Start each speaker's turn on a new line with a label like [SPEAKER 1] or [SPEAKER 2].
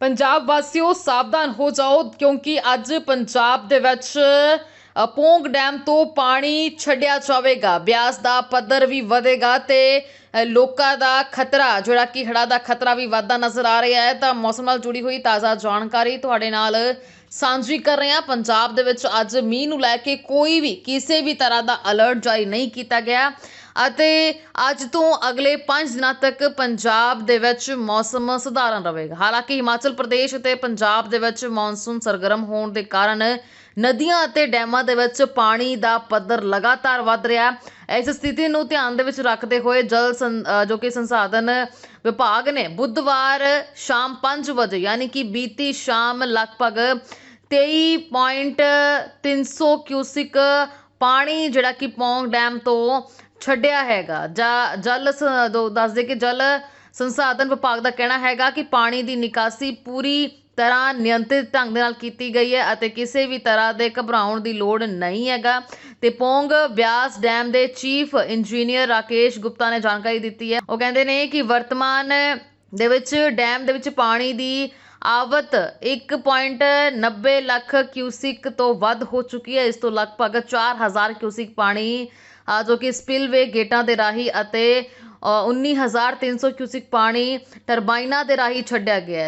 [SPEAKER 1] ਪੰਜਾਬ ਵਾਸੀਓ, ਸਾਵਧਾਨ ਹੋ ਜਾਓ ਕਿਉਂਕਿ ਅੱਜ ਪੰਜਾਬ ਦੇ ਵਿੱਚ ਪੋਂਗ ਡੈਮ ਤੋਂ ਪਾਣੀ ਛੱਡਿਆ ਜਾਵੇਗਾ। ਬਿਆਸ ਦਾ ਪੱਧਰ ਵੀ ਵਧੇਗਾ ਤੇ ਲੋਕਾਂ ਦਾ ਖਤਰਾ, ਜਿਹੜਾ ਕਿ ਹੜ੍ਹਾਂ ਦਾ ਖਤਰਾ ਵੀ ਵਧਦਾ ਨਜ਼ਰ ਆ ਰਿਹਾ ਹੈ, ਤਾਂ ਮੌਸਮ ਨਾਲ ਜੁੜੀ ਹੋਈ ਤਾਜ਼ਾ ਜਾਣਕਾਰੀ ਤੁਹਾਡੇ ਨਾਲ ਸਾਂਝੀ ਕਰ ਰਹੇ ਹਾਂ। ਪੰਜਾਬ ਦੇ ਵਿੱਚ ਅੱਜ ਮੀਂਹ ਨੂੰ ਲੈ ਕੇ ਕੋਈ ਵੀ, ਕਿਸੇ ਵੀ ਤਰ੍ਹਾਂ ਦਾ ਅਲਰਟ ਜਾਰੀ ਨਹੀਂ ਕੀਤਾ ਗਿਆ। ਅਤੇ ਅੱਜ ਤੋਂ ਅਗਲੇ 5 ਦਿਨਾਂ ਤੱਕ ਪੰਜਾਬ ਦੇ ਵਿੱਚ ਮੌਸਮ ਸਧਾਰਨ ਰਹੇਗਾ। ਹਾਲਾਂਕਿ ਹਿਮਾਚਲ ਪ੍ਰਦੇਸ਼ ਅਤੇ ਪੰਜਾਬ ਦੇ ਵਿੱਚ ਮੌਨਸੂਨ ਸਰਗਰਮ ਹੋਣ ਦੇ ਕਾਰਨ ਨਦੀਆਂ ਅਤੇ ਡੈਮਾਂ ਦੇ ਵਿੱਚ ਪਾਣੀ ਦਾ ਪੱਧਰ ਲਗਾਤਾਰ ਵੱਧ ਰਿਹਾ ਹੈ। ਇਸ ਸਥਿਤੀ ਨੂੰ ਧਿਆਨ ਦੇ ਵਿੱਚ ਰੱਖਦੇ ਹੋਏ ਜਲ ਸੰ- ਜੋ ਕਿ ਸੰਸਾਧਨ ਵਿਭਾਗ ਨੇ ਬੁੱਧਵਾਰ ਸ਼ਾਮ 5 ਵਜੇ ਯਾਨੀ ਕਿ ਬੀਤੀ ਸ਼ਾਮ ਲਗਭਗ 23.300 ਕਿਊਸਿਕ ਪਾਣੀ ਜਿਹੜਾ ਕਿ ਪੌਂਗ ਡੈਮ ਤੋਂ ਛੱਡਿਆ ਹੈਗਾ। ਜਾਂ, ਜਲ ਸ- ਦੋ- ਦੱਸਦੇ ਕਿ ਜਲ ਸੰਸਾਧਨ ਵਿਭਾਗ ਦਾ ਕਹਿਣਾ ਹੈਗਾ ਕਿ ਪਾਣੀ ਦੀ ਨਿਕਾਸੀ ਪੂਰੀ ਤਰ੍ਹਾਂ ਨਿਯੰਤਰਿਤ ਢੰਗ ਦੇ ਨਾਲ ਕੀਤੀ ਗਈ ਹੈ ਅਤੇ ਕਿਸੇ ਵੀ ਤਰ੍ਹਾਂ ਦੇ ਘਬਰਾਉਣ ਦੀ ਲੋੜ ਨਹੀਂ ਹੈਗਾ। ਤੇ ਪੋਂਗ ਬਿਆਸ ਡੈਮ ਦੇ ਚੀਫ ਇੰਜੀਨੀਅਰ ਰਾਕੇਸ਼ ਗੁਪਤਾ ਨੇ ਜਾਣਕਾਰੀ ਦਿੱਤੀ ਹੈ। ਉਹ ਕਹਿੰਦੇ ਨੇ ਕਿ ਵਰਤਮਾਨ ਦੇ ਵਿੱਚ, ਡੈਮ ਦੇ ਵਿੱਚ ਪਾਣੀ ਦੀ ਆਵਤ 1.90 ਲੱਖ ਕਿਊਸਿਕ ਤੋਂ ਵੱਧ ਹੋ ਚੁੱਕੀ ਹੈ। ਇਸ ਤੋਂ ਲਗਭਗ 4000 ਕਿਊਸਿਕ ਪਾਣੀ ਜੋ ਕਿ ਸਪਿਲਵੇ ਗੇਟਾਂ ਦੇ ਰਾਹੀਂ ਅਤੇ ਅ, 19300 ਕਿਊਸਿਕ ਪਾਣੀ ਟਰਬਾਈਨਾਂ ਦੇ ਰਾਹੀਂ ਛੱਡਿਆ ਗਿਆ ਹੈ।